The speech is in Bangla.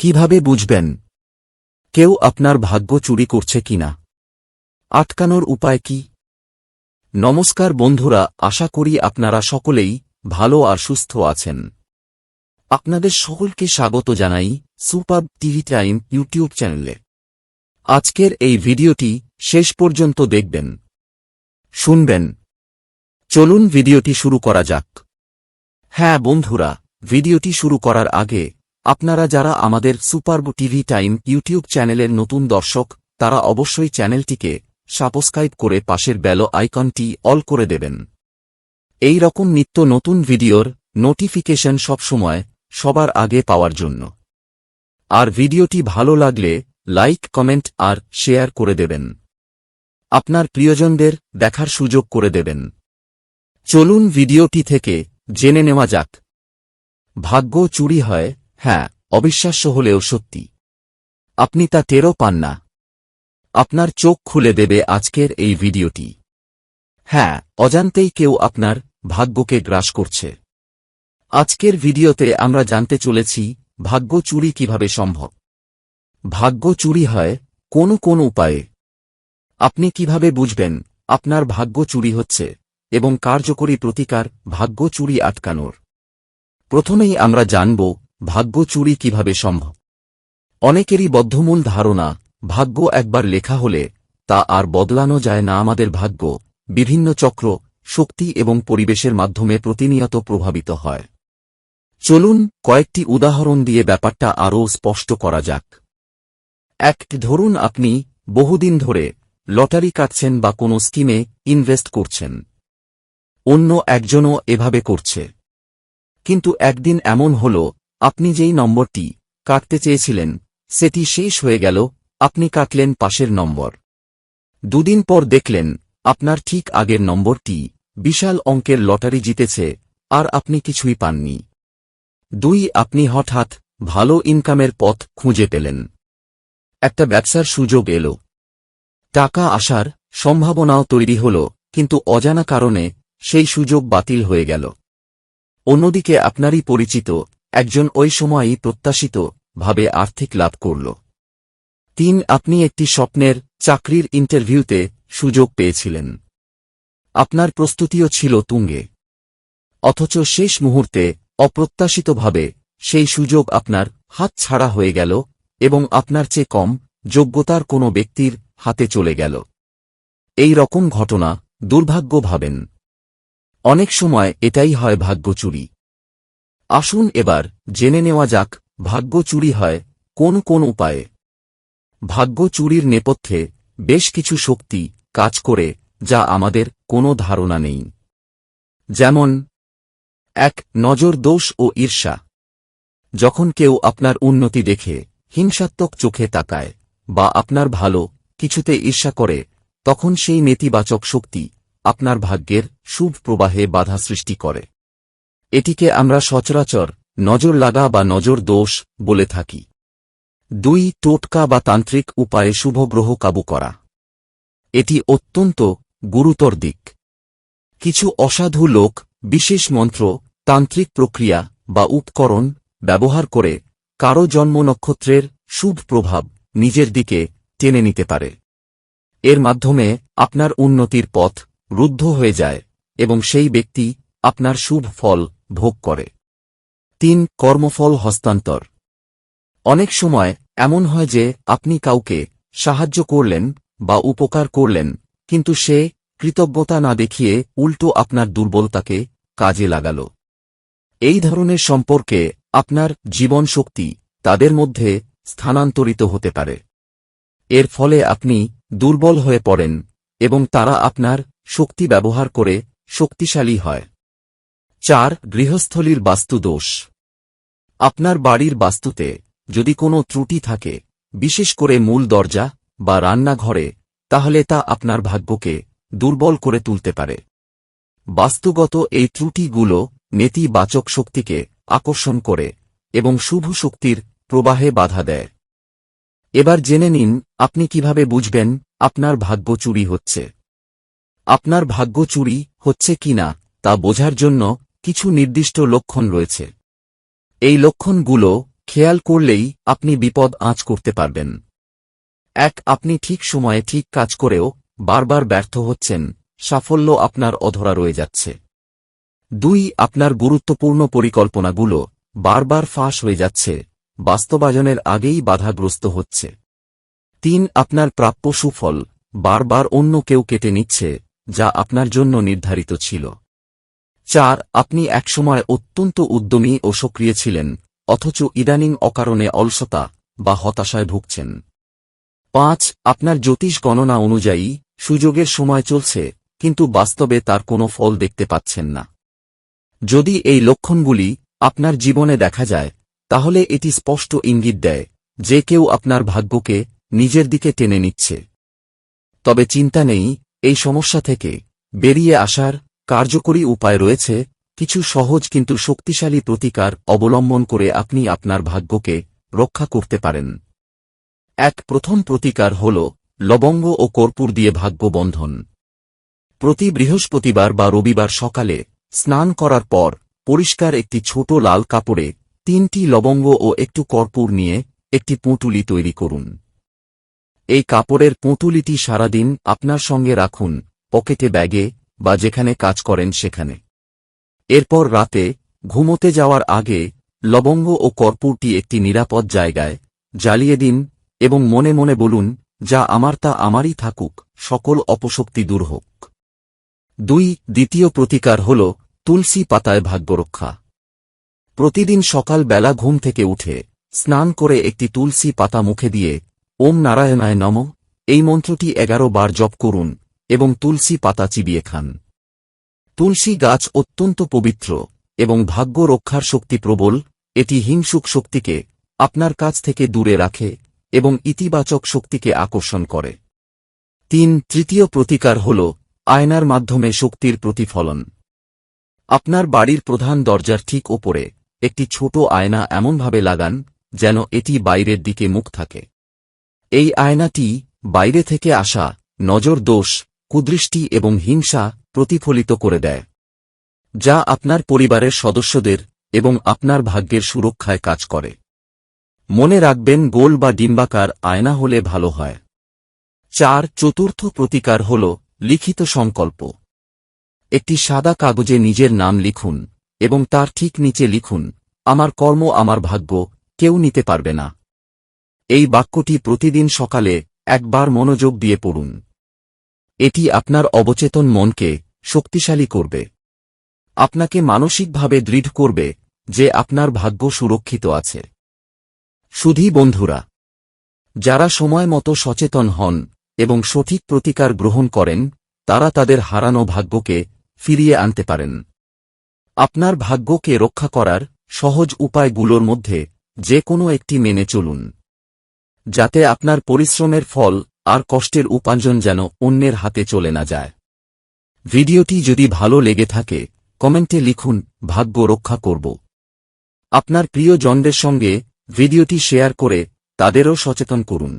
কীভাবে বুঝবেন? কেউ আপনার ভাগ্য চুরি করছে কিনা? আটকানোর উপায় কি? নমস্কার বন্ধুরা, আশা করি আপনারা সকলেই ভালো আর সুস্থ আছেন। আপনাদের সকলকে স্বাগত জানাই সুপার টিভি টাইম ইউটিউব চ্যানেলে। আজকের এই ভিডিওটি শেষ পর্যন্ত দেখবেন। শুনবেন। চলুন ভিডিওটি শুরু করা যাক। হ্যাঁ বন্ধুরা, ভিডিওটি শুরু করার আগে আপনারা যারা আমাদের সুপারব টিভি টাইম ইউটিউব চ্যানেলের নতুন দর্শক, তারা অবশ্যই চ্যানেলটিকে সাবস্ক্রাইব করে পাশের বেল আইকনটি অল করে দেবেন। এই রকম নিত্য নতুন ভিডিওর নোটিফিকেশন সবসময় সবার আগে পাওয়ার জন্য। আর ভিডিওটি ভালো লাগলে লাইক, কমেন্ট আর শেয়ার করে দেবেন। আপনার প্রিয়জনদের দেখার সুযোগ করে দেবেন। চলুন ভিডিওটি থেকে জেনে নেওয়া যাক। ভাগ্য চুরি হয় হ্যাঁ অবিশ্বাস্য হলেও সত্যি। আপনি তা টেরও পান না। আপনার চোখ খুলে দেবে আজকের এই ভিডিওটি। হ্যাঁ অজান্তেই কেউ আপনার ভাগ্যকে গ্রাস করছে। আজকের ভিডিওতে আমরা জানতে চলেছি, ভাগ্য চুরি কীভাবে সম্ভব? ভাগ্য চুরি হয় কোন কোন উপায়ে? আপনি কীভাবে বুঝবেন আপনার ভাগ্য চুরি হচ্ছে এবং কার্যকরী প্রতিকার ভাগ্য চুরি আটকানোর? প্রথমেই আমরা জানব ভাগ্য চুরি কীভাবে সম্ভব? অনেকেরই বদ্ধমূল ধারণা, ভাগ্য একবার লেখা হলে, তা আর বদলানো যায় না আমাদের ভাগ্য, বিভিন্ন চক্র, শক্তি এবং পরিবেশের মাধ্যমে প্রতিনিয়ত প্রভাবিত হয়। চলুন কয়েকটি উদাহরণ দিয়ে ব্যাপারটা আরও স্পষ্ট করা যাক। এক, ধরুন আপনি বহুদিন ধরে লটারি কাটছেন বা কোনো স্কিমে ইনভেস্ট করছেন। অন্য একজনও এভাবে করছে। কিন্তু একদিন এমন হল আপনি যেই নম্বরটি কাটতে চেয়েছিলেন, সেটি শেষ হয়ে গেল, আপনি কাটলেন পাশের নম্বর। দুদিন পর দেখলেন, আপনার ঠিক আগের নম্বরটি বিশাল অঙ্কের লটারি জিতেছে, আর আপনি কিছুই পাননি। দুই, আপনি হঠাৎ ভালো ইনকামের পথ খুঁজে পেলেন। একটা ব্যবসার সুযোগ এল। টাকা আসার সম্ভাবনাও তৈরি হল, কিন্তু অজানা কারণে সেই সুযোগ বাতিল হয়ে গেল। অন্যদিকে আপনারই পরিচিত একজন ওই সময়ই প্রত্যাশিত ভাবে আর্থিক লাভ করল। তিন, আপনি একটি স্বপ্নের চাকরির ইন্টারভিউতে সুযোগ পেয়েছিলেন। আপনার প্রস্তুতিও ছিল তুঙ্গে। অথচ শেষ মুহূর্তে অপ্রত্যাশিতভাবে সেই সুযোগ আপনার হাত ছাড়া হয়ে গেল এবং আপনার চেয়ে কম যোগ্যতার কোনো ব্যক্তির হাতে চলে গেল। এই রকম ঘটনা দুর্ভাগ্য ভাবেন। অনেক সময় এটাই হয় ভাগ্য চুরি আসুন এবার জেনে নেওয়া যাক, ভাগ্য চুরি হয় কোন কোন উপায়ে। ভাগ্য চুরির নেপথ্যে বেশ কিছু শক্তি কাজ করে যা আমাদের কোনো ধারণা নেই। যেমন, এক নজর দোষ ও ঈর্ষা। যখন কেউ আপনার উন্নতি দেখে, হিংসাত্মক চোখে তাকায় বা আপনার ভালো কিছুতে ঈর্ষা করে, তখন সেই নেতিবাচক শক্তি আপনার ভাগ্যের শুভ প্রবাহে বাধা সৃষ্টি করে। এটিকে আমরা সচরাচর নজর লাগা বা নজর দোষ বলে থাকি। দুই, টোটকা বা তান্ত্রিক উপায়ে শুভ গ্রহ কাবু করা। এটি অত্যন্ত গুরুতর দিক। কিছু অসাধু লোক, বিশেষ মন্ত্র, তান্ত্রিক প্রক্রিয়া বা উপকরণ ব্যবহার করে কারও জন্ম নক্ষত্রের শুভ প্রভাব নিজের দিকে টেনে নিতে পারে। এর মাধ্যমে আপনার উন্নতির পথ রুদ্ধ হয়ে যায় এবং সেই ব্যক্তি আপনার শুভ ফল ভোগ করে। তিন, কর্মফল হস্তান্তর। অনেক সময় এমন হয় যে আপনি কাউকে সাহায্য করলেন বা উপকার করলেন, কিন্তু সে কৃতজ্ঞতা না দেখিয়ে উল্টো আপনার দুর্বলতাকে কাজে লাগাল। এই ধরনের সম্পর্কে আপনার জীবন শক্তি তাদের মধ্যে স্থানান্তরিত হতে পারে। এর ফলে আপনি দুর্বল হয়ে পড়েন এবং তারা আপনার শক্তি ব্যবহার করে শক্তিশালী হয়। চার, গৃহস্থলীর বাস্তুদোষ। আপনার বাড়ির বাস্তুতে যদি কোনো ত্রুটি থাকে, বিশেষ করে মূল দরজা বা রান্নাঘরে, তাহলে তা আপনার ভাগ্যকে দুর্বল করে তুলতে পারে। বাস্তুগত এই ত্রুটিগুলো নেতিবাচক শক্তিকে আকর্ষণ করে এবং শুভ শক্তির প্রবাহে বাধা দেয়। এবার জেনে নিন, আপনি কীভাবে বুঝবেন আপনার ভাগ্য চুরি হচ্ছে? আপনার ভাগ্য চুরি হচ্ছে কিনা তা বোঝার জন্য কিছু নির্দিষ্ট লক্ষণ রয়েছে। এই লক্ষণগুলো খেয়াল করলেই আপনি বিপদ আঁচ করতে পারবেন। এক, আপনি ঠিক সময়ে ঠিক কাজ করেও বারবার ব্যর্থ হচ্ছেন, সাফল্য আপনার অধরা রয়ে যাচ্ছে। দুই, আপনার গুরুত্বপূর্ণ পরিকল্পনাগুলো বারবার ফাঁস হয়ে যাচ্ছে, বাস্তবায়নের আগেই বাধাগ্রস্ত হচ্ছে। তিন, আপনার প্রাপ্য সুফল বারবার অন্য কেউ কেটে নিচ্ছে, যা আপনার জন্য নির্ধারিত ছিল। চার, আপনি একসময় অত্যন্ত উদ্যমী ও সক্রিয় ছিলেন, অথচ ইদানিং অকারণে অলসতা বা হতাশায় ভুগছেন। পাঁচ, আপনার জ্যোতিষ গণনা অনুযায়ী সুযোগের সময় চলছে, কিন্তু বাস্তবে তার কোনো ফল দেখতে পাচ্ছেন না। যদি এই লক্ষণগুলি আপনার জীবনে দেখা যায়, তাহলে এটি স্পষ্ট ইঙ্গিত দেয় যে কেউ আপনার ভাগ্যকে নিজের দিকে টেনে নিচ্ছে। তবে চিন্তা নেই, এই সমস্যা থেকে বেরিয়ে আসার কার্যকরী উপায় রয়েছে, কিছু সহজ কিন্তু শক্তিশালী প্রতিকার অবলম্বন করে আপনি আপনার ভাগ্যকে রক্ষা করতে পারেন। এক, প্রথম প্রতিকার হল লবঙ্গ ও কর্পূর দিয়ে ভাগ্য বন্ধন। প্রতি বৃহস্পতিবার বা রবিবার সকালে স্নান করার পর পরিষ্কার একটি ছোট লাল কাপড়ে তিনটি লবঙ্গ ও একটু কর্পূর নিয়ে একটি পুঁটুলি তৈরি করুন। এই কাপড়ের পুঁটুলিটি সারাদিন আপনার সঙ্গে রাখুন, পকেটে ব্যাগে বা যেখানে কাজ করেন সেখানে। এরপর রাতে ঘুমোতে যাওয়ার আগে লবঙ্গ ও কর্পূরটি একটি নিরাপদ জায়গায় জ্বালিয়ে দিন এবং মনে মনে বলুন, যা আমার তা আমারই থাকুক, সকল অপশক্তি দূর হোক। দুই, দ্বিতীয় প্রতিকার হল তুলসী পাতায় ভাগ্যরক্ষা। প্রতিদিন সকাল বেলা ঘুম থেকে উঠে স্নান করে একটি তুলসী পাতা মুখে দিয়ে, ওম নারায়ণায় নম। এই মন্ত্রটি এগারো বার জপ করুন। এবং তুলসী পাতা চিবিয়ে খান। তুলসী গাছ অত্যন্ত পবিত্র এবং ভাগ্য রক্ষার শক্তি প্রবল, এটি হিংসুক শক্তিকে আপনার কাছ থেকে দূরে রাখে এবং ইতিবাচক শক্তিকে আকর্ষণ করে। তিন, তৃতীয় প্রতিকার হল আয়নার মাধ্যমে শক্তির প্রতিফলন। আপনার বাড়ির প্রধান দরজার ঠিক ওপরে একটি ছোট আয়না এমনভাবে লাগান যেন এটি বাইরের দিকে মুখ থাকে। এই আয়নাটি বাইরে থেকে আসা নজর দোষ কুদৃষ্টি এবং হিংসা প্রতিফলিত করে দেয়, যা আপনার পরিবারের সদস্যদের এবং আপনার ভাগ্যের সুরক্ষায় কাজ করে। মনে রাখবেন, গোল বা ডিম্বাকার আয়না হলে ভালো হয়। চার, চতুর্থ প্রতিকার হল লিখিত সংকল্প। একটি সাদা কাগজে নিজের নাম লিখুন এবং তার ঠিক নিচে লিখুন, আমার কর্ম, আমার ভাগ্য, কেউ নিতে পারবে না। এই বাক্যটি প্রতিদিন সকালে একবার মনোযোগ দিয়ে পড়ুন। এটি আপনার অবচেতন মনকে শক্তিশালী করবে। আপনাকে মানসিকভাবে দৃঢ় করবে যে আপনার ভাগ্য সুরক্ষিত আছে। সুধী বন্ধুরা, যারা সময় মতো সচেতন হন এবং সঠিক প্রতিকার গ্রহণ করেন, তারা তাদের হারানো ভাগ্যকে ফিরিয়ে আনতে পারেন। আপনার ভাগ্যকে রক্ষা করার সহজ উপায়গুলোর মধ্যে যে কোনো একটি মেনে চলুন। যাতে আপনার পরিশ্রমের ফল আর কষ্টের উপার্জন যেন অন্যের হাতে চলে না যায়। ভিডিওটি যদি ভালো লেগে থাকে, কমেন্টে লিখুন, ভাগ্য রক্ষা করব। আপনার প্রিয় জনদের সঙ্গে ভিডিওটি শেয়ার করে তাদেরও সচেতন করুন।